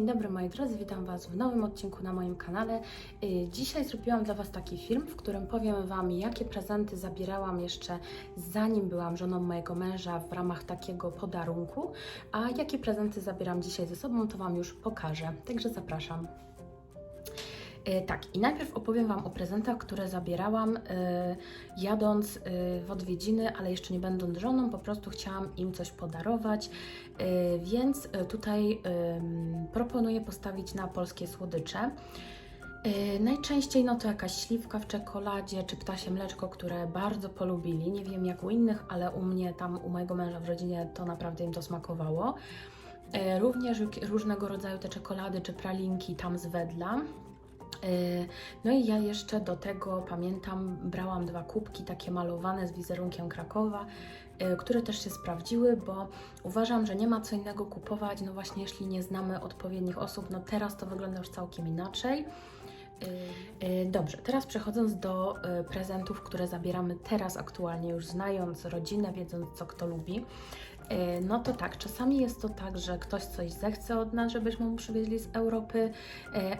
Dzień dobry moi drodzy, witam Was w nowym odcinku na moim kanale. Y, Dzisiaj zrobiłam dla Was taki film, w którym powiem Wam, jakie prezenty zabierałam jeszcze zanim byłam żoną mojego męża w ramach takiego podarunku, a jakie prezenty zabieram dzisiaj ze sobą, to Wam już pokażę. Także zapraszam. E, Tak, i najpierw opowiem Wam o prezentach, które zabierałam e, jadąc e, w odwiedziny, ale jeszcze nie będąc żoną, po prostu chciałam im coś podarować, więc tutaj proponuję postawić na polskie słodycze. Najczęściej no to jakaś śliwka w czekoladzie czy ptasie mleczko, które bardzo polubili. Nie wiem jak u innych, ale u mnie tam, u mojego męża w rodzinie to naprawdę im to smakowało. Również różnego rodzaju te czekolady czy pralinki tam z Wedla. Yy, No i ja jeszcze do tego pamiętam, brałam dwa kubki takie malowane z wizerunkiem Krakowa, yy, które też się sprawdziły, bo uważam, że nie ma co innego kupować, no właśnie jeśli nie znamy odpowiednich osób, no teraz to wygląda już całkiem inaczej. Yy, Dobrze, teraz przechodząc do yy, prezentów, które zabieramy teraz aktualnie, już znając rodzinę, wiedząc co kto lubi. Yy, No to tak, czasami jest to tak, że ktoś coś zechce od nas, żebyśmy mu przywieźli z Europy,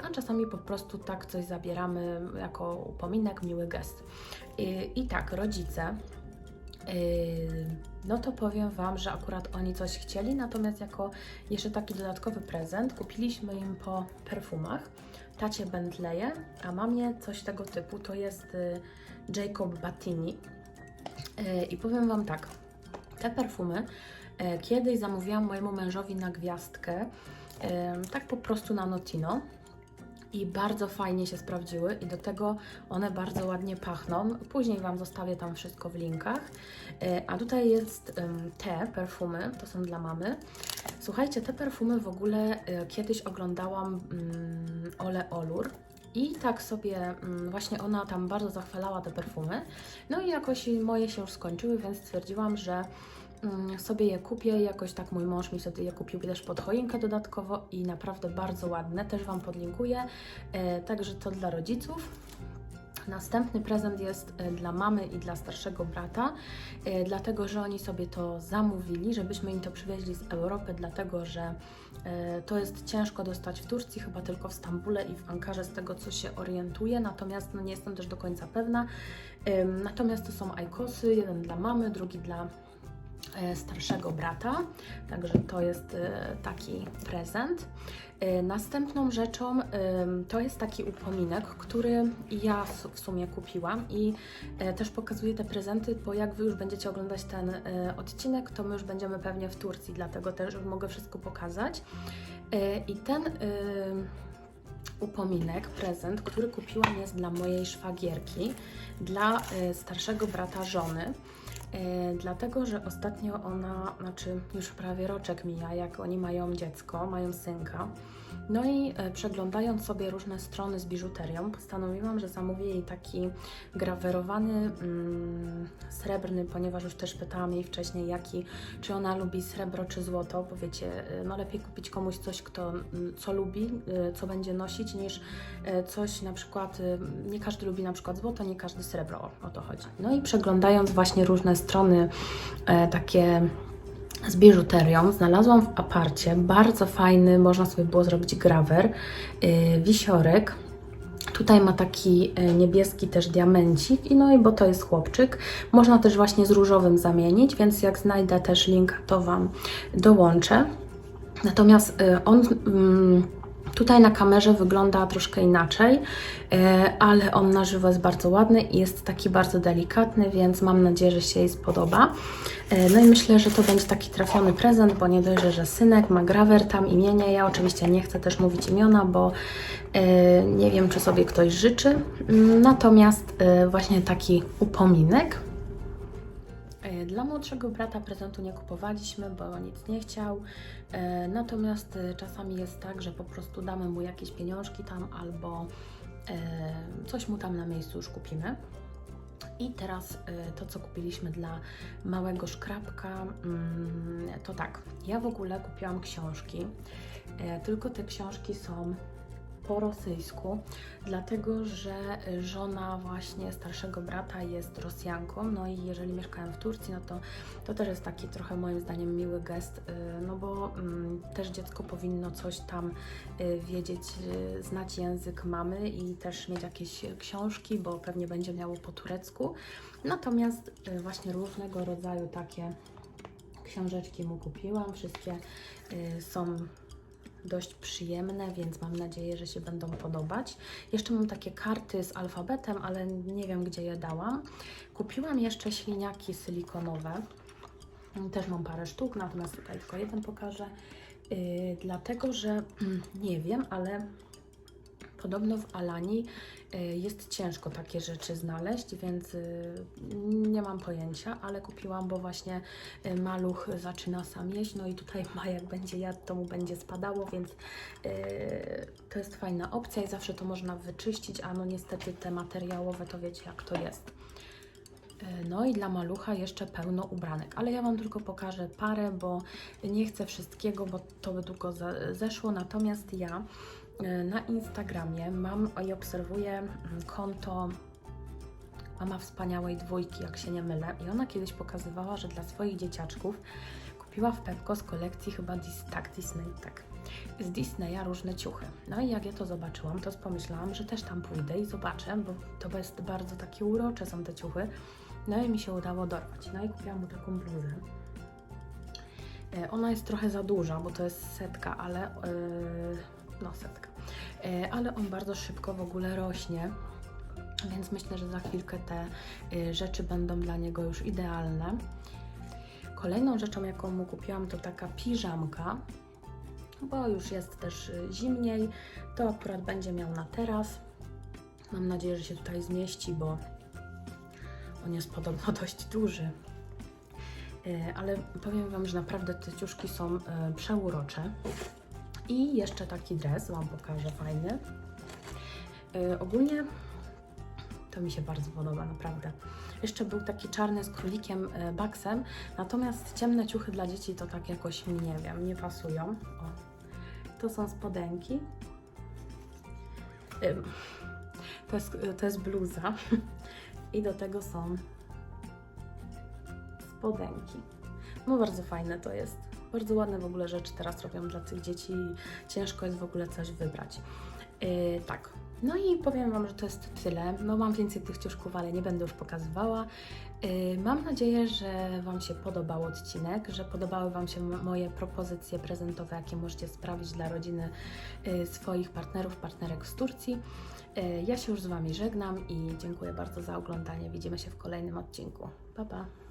a czasami po prostu tak coś zabieramy jako upominek, miły gest. I tak, rodzice. Yy, No to powiem Wam, że akurat oni coś chcieli, natomiast jako jeszcze taki dodatkowy prezent kupiliśmy im po perfumach. Tacie Bentleye, a mamie coś tego typu, to jest y, Jacob Battini. Yy, I powiem Wam tak, te perfumy e, kiedyś zamówiłam mojemu mężowi na gwiazdkę, e, tak po prostu na Notino. I bardzo fajnie się sprawdziły i do tego one bardzo ładnie pachną. Później Wam zostawię tam wszystko w linkach. E, A tutaj jest te perfumy, to są dla mamy. Słuchajcie, te perfumy w ogóle e, kiedyś oglądałam mm, Ole Olur. I tak sobie mm, właśnie ona tam bardzo zachwalała te perfumy. No i jakoś moje się już skończyły, więc stwierdziłam, że sobie je kupię. Jakoś tak mój mąż mi sobie je kupił też pod choinkę dodatkowo i naprawdę bardzo ładne. Też Wam podlinkuję. E, także to dla rodziców. Następny prezent jest e, dla mamy i dla starszego brata, e, dlatego że oni sobie to zamówili, żebyśmy im to przywieźli z Europy, dlatego że to jest ciężko dostać w Turcji, chyba tylko w Stambule i w Ankarze, z tego co się orientuję, natomiast no, nie jestem też do końca pewna. Natomiast to są ajkosy, jeden dla mamy, drugi dla starszego brata, także to jest e, taki prezent. E, Następną rzeczą to jest taki upominek, który ja w sumie kupiłam i e, też pokazuję te prezenty, bo jak Wy już będziecie oglądać ten e, odcinek, to my już będziemy pewnie w Turcji, dlatego też mogę wszystko pokazać. E, I ten upominek, prezent, który kupiłam jest dla mojej szwagierki, dla e, starszego brata żony. E, dlatego, że ostatnio ona, znaczy już prawie roczek mija, jak oni mają dziecko, mają synka. No i e, przeglądając sobie różne strony z biżuterią, postanowiłam, że zamówię jej taki grawerowany mm, srebrny, ponieważ już też pytałam jej wcześniej, jaki, czy ona lubi srebro czy złoto, bo wiecie, e, no lepiej kupić komuś coś, kto mm, co lubi, co będzie nosić, niż coś na przykład, nie każdy lubi na przykład złoto, nie każdy srebro, o, o to chodzi. No i przeglądając właśnie różne strony e, takie z biżuterią, znalazłam w aparcie bardzo fajny, można sobie było zrobić grawer, yy, wisiorek. Tutaj ma taki e, niebieski też diamencik, i no i bo to jest chłopczyk. Można też właśnie z różowym zamienić, więc jak znajdę też link, to Wam dołączę. Natomiast on mm, tutaj na kamerze wygląda troszkę inaczej, y, ale on na żywo jest bardzo ładny i jest taki bardzo delikatny, więc mam nadzieję, że się jej spodoba. Y, No i myślę, że to będzie taki trafiony prezent, bo nie dość, że synek ma grawer, tam imienie. Ja oczywiście nie chcę też mówić imiona, bo y, nie wiem, czy sobie ktoś życzy. Mm, Natomiast właśnie taki upominek. Dla młodszego brata prezentu nie kupowaliśmy, bo nic nie chciał. E, Natomiast e, czasami jest tak, że po prostu damy mu jakieś pieniążki tam albo e, coś mu tam na miejscu już kupimy. I teraz to, co kupiliśmy dla małego szkrabka, mm, to tak. Ja w ogóle kupiłam książki, tylko te książki są po rosyjsku, dlatego że żona właśnie starszego brata jest Rosjanką, no i jeżeli mieszkałem w Turcji, no to to też jest taki trochę moim zdaniem miły gest, y, no bo mm, też dziecko powinno coś tam y, wiedzieć, y, znać język mamy i też mieć jakieś książki, bo pewnie będzie miało po turecku. Natomiast właśnie różnego rodzaju takie książeczki mu kupiłam. Wszystkie są dość przyjemne, więc mam nadzieję, że się będą podobać. Jeszcze mam takie karty z alfabetem, ale nie wiem, gdzie je dałam. Kupiłam jeszcze śliniaki silikonowe. Też mam parę sztuk, natomiast tutaj tylko jeden pokażę. Yy, dlatego, że nie wiem, ale podobno w Alanii y, jest ciężko takie rzeczy znaleźć, więc y, nie mam pojęcia, ale kupiłam, bo właśnie y, maluch zaczyna sam jeść, no i tutaj ma jak będzie jadł, to mu będzie spadało, więc to jest fajna opcja i zawsze to można wyczyścić, a no niestety te materiałowe to wiecie jak to jest. No i dla malucha jeszcze pełno ubranek, ale ja Wam tylko pokażę parę, bo nie chcę wszystkiego, bo to by długo zeszło. Natomiast ja na Instagramie mam i obserwuję mm, konto Mama Wspaniałej Dwójki, jak się nie mylę. I ona kiedyś pokazywała, że dla swoich dzieciaczków kupiła w Pepko z kolekcji chyba Dis, tak, Disney, tak, z Disneya różne ciuchy. No i jak ja to zobaczyłam, to pomyślałam, że też tam pójdę i zobaczę, bo to jest bardzo takie urocze są te ciuchy. No i mi się udało dorwać. No i kupiłam mu taką bluzę. E, Ona jest trochę za duża, bo to jest setka, ale yy, no setka. E, Ale on bardzo szybko w ogóle rośnie, więc myślę, że za chwilkę te y, rzeczy będą dla niego już idealne. Kolejną rzeczą, jaką mu kupiłam, to taka piżamka, bo już jest też y, zimniej. To akurat będzie miał na teraz. Mam nadzieję, że się tutaj zmieści, bo on jest podobno dość duży. Ale powiem Wam, że naprawdę te ciuszki są przeurocze. I jeszcze taki dres Wam pokażę, fajny. Y, Ogólnie to mi się bardzo podoba, naprawdę. Jeszcze był taki czarny z królikiem y, baksem, natomiast ciemne ciuchy dla dzieci to tak jakoś nie wiem, nie pasują. O. To są spodenki. Ym, To jest, y, to jest bluza i do tego są spodenki. No bardzo fajne to jest. Bardzo ładne w ogóle rzeczy teraz robią dla tych dzieci ciężko jest w ogóle coś wybrać. Yy, tak. No i powiem Wam, że to jest tyle. No mam więcej tych ciuszków, ale nie będę już pokazywała. Yy, mam nadzieję, że Wam się podobał odcinek, że podobały Wam się moje propozycje prezentowe, jakie możecie sprawić dla rodziny yy, swoich partnerów, partnerek z Turcji. Yy, ja się już z Wami żegnam i dziękuję bardzo za oglądanie. Widzimy się w kolejnym odcinku. Pa, pa!